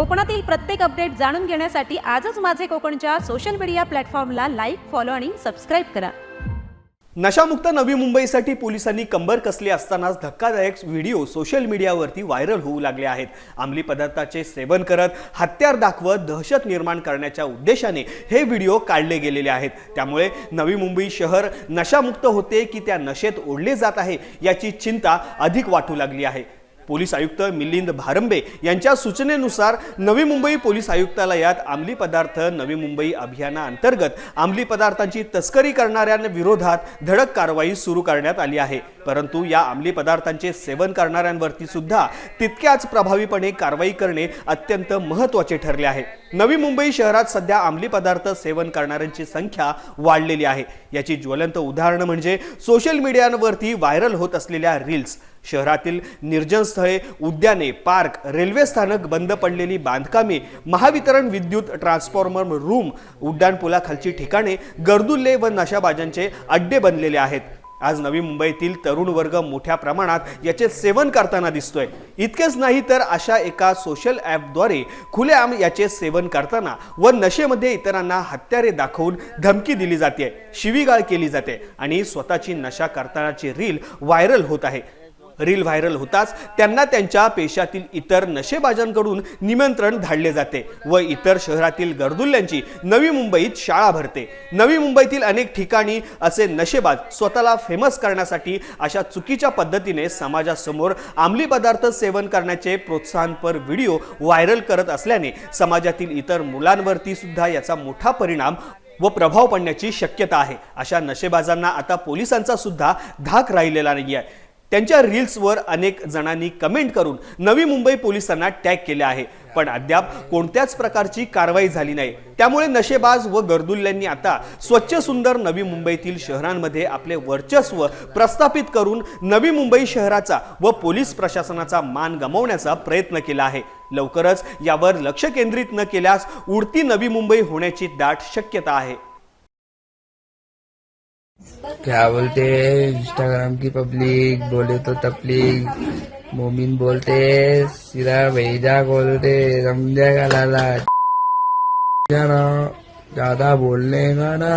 कोकणातील प्रत्येक अपडेट जाणून घेण्यासाठी आजच माझे कोकणच्या सोशल मीडिया प्लॅटफॉर्मला लाईक फॉलो आणि सबस्क्राईब करा. नशामुक्त नवी मुंबईसाठी पोलिसांनी कंबर कसली असतानाच धक्कादायक व्हिडिओ सोशल मीडियावरती व्हायरल होऊ लागले आहेत. अंमली पदार्थाचे सेवन करत हत्यार दाखवत दहशत निर्माण करण्याच्या उद्देशाने हे व्हिडिओ काढले गेलेले आहेत. त्यामुळे नवी मुंबई शहर नशामुक्त होते की त्या नशेत ओढले जात आहे याची चिंता अधिक वाटू लागली आहे. पोलीस आयुक्त मिलिंद भारंबे यांच्या सूचनेनुसार नवी मुंबई पोलीस आयुक्तालयात अंमली पदार्थ नवी मुंबई अभियानाअंतर्गत अंमली पदार्थांची तस्करी करणाऱ्यांविरोधात धडक कारवाई सुरू करण्यात आली आहे. परंतु या अंमली पदार्थांचे सेवन करणाऱ्यांवरती सुद्धा तितक्याच प्रभावीपणे कारवाई करणे अत्यंत महत्त्वाचे ठरले आहे. नवी मुंबई शहरात सध्या अंमली पदार्थ सेवन करणाऱ्यांची संख्या वाढलेली आहे. याची ज्वलंत उदाहरणं म्हणजे सोशल मीडियावरती व्हायरल होत असलेल्या रील्स शहरातील निर्जन स्थळे उद्याने पार्क रेल्वे स्थानक बंद पडलेली बांधकामे महावितरण विद्युत ट्रान्सफॉर्मर रूम उड्डाणपुलाखालची ठिकाणे गर्दुल्ले व नशाबाजांचे अड्डे बनलेले आहेत. आज नवी मुंबईतील तरुण वर्ग मोठ्या प्रमाणात याचे सेवन करताना दिसतोय. इतकेच नाही तर अशा एका सोशल ॲपद्वारे खुलेआम याचे सेवन करताना व नशेमध्ये इतरांना हत्यारे दाखवून धमकी दिली जाते. शिवीगाळ केली जाते आणि स्वतःची नशा करतानाची रील व्हायरल होत आहे. रील व्हायरल होताच त्यांना त्यांच्या पेशातील इतर नशेबाजांकडून निमंत्रण धाडले जाते व इतर शहरातील गर्दुल्ल्यांची नवी मुंबईत शाळा भरते. नवी मुंबईतील अनेक ठिकाणी असे नशेबाज स्वतःला फेमस करण्यासाठी अशा चुकीच्या पद्धतीने समाजासमोर अंमली पदार्थ सेवन करण्याचे प्रोत्साहनपर व्हिडिओ व्हायरल करत असल्याने समाजातील इतर मुलांवरती सुद्धा याचा मोठा परिणाम व प्रभाव पडण्याची शक्यता आहे. अशा नशेबाजांना आता पोलिसांचा सुद्धा धाक राहिलेला नाही आहे त्यांच्या रील्सवर अनेक जणांनी कमेंट करून नवी मुंबई पोलिसांना टॅग केले आहे. पण अद्याप कोणत्याच प्रकारची कारवाई झाली नाही. त्यामुळे नशेबाज व गर्दुल्ल्यांनी आता स्वच्छ सुंदर नवी मुंबईतील शहरांमध्ये आपले वर्चस्व प्रस्थापित करून नवी मुंबई शहराचा व पोलीस प्रशासनाचा मान गमावण्याचा प्रयत्न केला आहे. लवकरच यावर लक्ष केंद्रित न केल्यास उडती नवी मुंबई होण्याची दाट शक्यता आहे. क्या बोलते इंस्टाग्राम की पब्लिक बोले तो तबलीग मोमिन बोलते सीधा भेजा बोलते समझेगा लाला? ना ज्यादा बोलने का ना